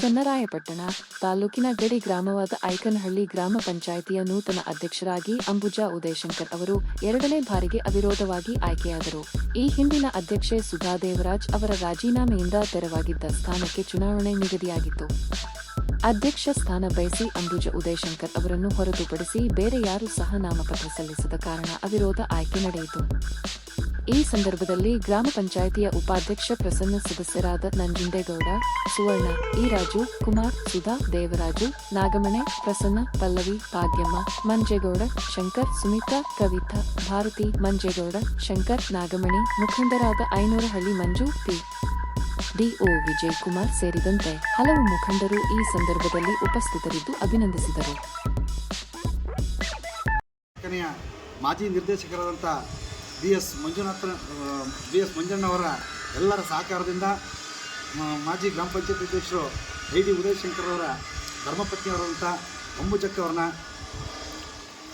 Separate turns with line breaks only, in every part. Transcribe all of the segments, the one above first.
ಚನ್ನರಾಯಪಟ್ಟಣ ತಾಲೂಕಿನ ಗಡಿ ಗ್ರಾಮವಾದ ಐಕನಹಳ್ಳಿ ಗ್ರಾಮ ಪಂಚಾಯಿತಿಯ ನೂತನ ಅಧ್ಯಕ್ಷರಾಗಿ ಅಂಬುಜಾ ಉದಯಶಂಕರ್ ಅವರು ಎರಡನೇ ಬಾರಿಗೆ ಅವಿರೋಧವಾಗಿ ಆಯ್ಕೆಯಾದರು. ಈ ಹಿಂದಿನ ಅಧ್ಯಕ್ಷೆ ಸುಧಾ ದೇವರಾಜ್ ಅವರ ರಾಜೀನಾಮೆಯಿಂದ ತೆರವಾಗಿದ್ದ ಸ್ಥಾನಕ್ಕೆ ಚುನಾವಣೆ ನಿಗದಿಯಾಗಿತ್ತು. ಅಧ್ಯಕ್ಷ ಸ್ಥಾನ ಬಯಸಿ ಅಂಬುಜ ಉದಯಶಂಕರ್ ಅವರನ್ನು ಹೊರತುಪಡಿಸಿ ಬೇರೆ ಯಾರೂ ಸಹ ನಾಮಪತ್ರ ಸಲ್ಲಿಸದ ಕಾರಣ ಅವಿರೋಧ ಆಯ್ಕೆ ನಡೆಯಿತು. ಈ ಸಂದರ್ಭದಲ್ಲಿ ಗ್ರಾಮ ಪಂಚಾಯಿತಿಯ ಉಪಾಧ್ಯಕ್ಷ ಪ್ರಸನ್ನ ಸದಸ್ಯರಾದ ನಂಜುಂಡೇಗೌಡ, ಸುವರ್ಣ ಈರಾಜು ರಾಜು, ಕುಮಾರ್, ಸುಧಾ, ದೇವರಾಜು, ನಾಗಮಣೆ, ಪ್ರಸನ್ನ, ಪಲ್ಲವಿ, ಭಾಗ್ಯಮ್ಮ, ಮಂಜೇಗೌಡ, ಶಂಕರ್, ಸುಮಿತ್ರಾ, ಕವಿತಾ, ಭಾರತಿ, ಮಂಜೇಗೌಡ, ಶಂಕರ್, ನಾಗಮಣಿ, ಮುಖಂಡರಾದ ಐನೂರಹಳ್ಳಿ ಮಂಜು ಪಿ ಡಿಒ ವಿಜಯ್ ಕುಮಾರ್ ಸೇರಿದಂತೆ ಹಲವು ಮುಖಂಡರು ಈ ಸಂದರ್ಭದಲ್ಲಿ ಉಪಸ್ಥಿತರಿದ್ದು ಅಭಿನಂದಿಸಿದರು.
ಮಾಜಿ ನಿರ್ದೇಶಕರಾದಂಥ B S Manjunatha B S ಮಂಜಣ್ಣವರ ಎಲ್ಲರ ಸಹಕಾರದಿಂದ ಮಾಜಿ ಗ್ರಾಮ ಪಂಚಾಯತ್ ಅಧ್ಯಕ್ಷರು ಐ ಡಿ ಉದಯಶಂಕರ್ ಅವರ ಧರ್ಮಪತ್ನಿಯವರಂಥ ಅಂಬುಜಕ್ಕ ಅವ್ರನ್ನ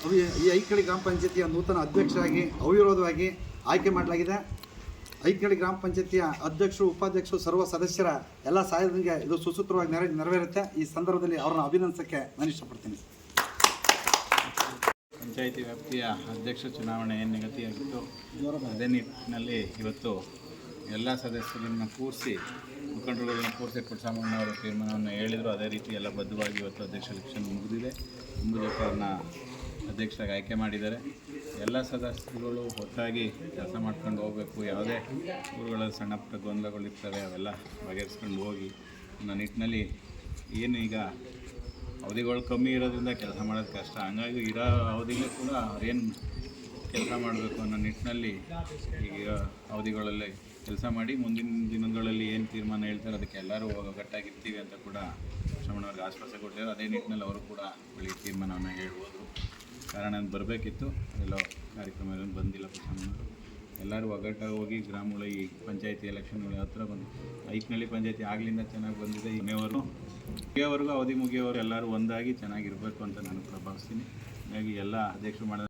ಅವಿ- ಈ ಐಕಳಿ ಗ್ರಾಮ ಪಂಚಾಯತಿಯ ನೂತನ ಅಧ್ಯಕ್ಷರಾಗಿ, ಅವಿರೋಧವಾಗಿ ಆಯ್ಕೆ ಮಾಡಲಾಗಿದೆ. ಐಕಳಿ ಗ್ರಾಮ ಪಂಚಾಯತಿಯ ಅಧ್ಯಕ್ಷರು, ಉಪಾಧ್ಯಕ್ಷರು, ಸರ್ವ ಸದಸ್ಯರ ಎಲ್ಲ ಸಹಾಯದಿಂದ ಇದು ಸುಸೂತ್ರವಾಗಿ ನೆರ ನೆರವೇರುತ್ತೆ. ಈ ಸಂದರ್ಭದಲ್ಲಿ ಅವರನ್ನು ಅಭಿನಂದಿಸೋಕ್ಕೆ ನಾನು ಇಷ್ಟಪಡ್ತೀನಿ.
ಪಂಚಾಯಿತಿ ವ್ಯಾಪ್ತಿಯ ಅಧ್ಯಕ್ಷ ಚುನಾವಣೆ ನಿಗದಿಯಾಗಿತ್ತು ಅದೇ ನಿಟ್ಟಿನಲ್ಲಿ ಇವತ್ತು ಎಲ್ಲ ಸದಸ್ಯರನ್ನು ಕೂರಿಸಿ, ಮುಖಂಡರುಗಳನ್ನು ಕೂರಿಸಿ ಪುಟ್ಟಸಾಮಣ್ಣ ಅವರ ತೀರ್ಮಾನವನ್ನು ಹೇಳಿದರು. ಅದೇ ರೀತಿ ಎಲ್ಲ ಬದ್ಧವಾಗಿ ಇವತ್ತು ಅಧ್ಯಕ್ಷ ಎಲೆಕ್ಷನ್ ಮುಗಿದಿದೆ. ಅಂಬುಜಪ್ಪ ಅವ್ರನ್ನ ಅಧ್ಯಕ್ಷರಾಗಿ ಆಯ್ಕೆ ಮಾಡಿದ್ದಾರೆ. ಎಲ್ಲ ಸದಸ್ಯರುಗಳು ಒಟ್ಟಾಗಿ ಕೆಲಸ ಮಾಡ್ಕೊಂಡು ಹೋಗಬೇಕು. ಯಾವುದೇ ಊರುಗಳಲ್ಲಿ ಸಣ್ಣ ಪುಟ್ಟ ಗೊಂದಲಗಳಿರ್ತವೆ ಅವೆಲ್ಲ ಬಗೆಹರಿಸ್ಕೊಂಡು ಹೋಗಿ, ಅನ್ನೋ ನಿಟ್ಟಿನಲ್ಲಿ ಏನು ಈಗ ಅವಧಿಗಳು ಕಮ್ಮಿ ಇರೋದ್ರಿಂದ ಕೆಲಸ ಮಾಡೋದು ಕಷ್ಟ. ಹಂಗಾಗಿ ಇರೋ ಅವಧಿಗೆ ಕೂಡ ಅವ್ರೇನು ಕೆಲಸ ಮಾಡಬೇಕು ಅನ್ನೋ ನಿಟ್ಟಿನಲ್ಲಿ ಈಗ ಅವಧಿಗಳಲ್ಲಿ ಕೆಲಸ ಮಾಡಿ ಮುಂದಿನ ದಿನಗಳಲ್ಲಿ ಏನು ತೀರ್ಮಾನ ಹೇಳ್ತಾರೆ ಅದಕ್ಕೆ ಎಲ್ಲರೂ ಒಗ್ಗಟ್ಟಾಗಿರ್ತೀವಿ ಅಂತ ಕೂಡ ಶ್ರವಣವ್ರಿಗೆ ಆಶ್ವಾಸ ಕೊಟ್ಟಿದ್ದಾರೆ. ಅದೇ ನಿಟ್ಟಿನಲ್ಲಿ ಅವರು ಕೂಡ ಒಳ್ಳೆಯ ತೀರ್ಮಾನವನ್ನು ಹೇಳ್ಬೋದು. ಕಾರಣ ಬರಬೇಕಿತ್ತು. ಎಲ್ಲೋ ಕಾರ್ಯಕ್ರಮ ಬಂದಿಲ್ಲ ಪ್ರಸನ್ನವರು ಎಲ್ಲರೂ ಒಗ್ಗಟ್ಟಾಗಿ ಹೋಗಿ ಗ್ರಾಮಗಳ, ಈ ಪಂಚಾಯತಿ ಎಲೆಕ್ಷನ್ಗಳ ಹತ್ರ ಬಂದು, ಐಕ್ನಳ್ಳಿ ಪಂಚಾಯತಿ ಆಗ್ಲಿಂದ ಚೆನ್ನಾಗಿ ಬಂದಿದೆ ಇನ್ನೇವರು ಮುಗಿಯೋವರೆಗೂ ಅವಧಿ ಮುಗಿಯೋರು ಎಲ್ಲರೂ ಒಂದಾಗಿ ಚೆನ್ನಾಗಿರಬೇಕು ಅಂತ ನಾನು ಭಾವಿಸ್ತೀನಿ ಹಾಗಾಗಿ ಎಲ್ಲ ಅಧ್ಯಕ್ಷರು ಮಾಡಿದ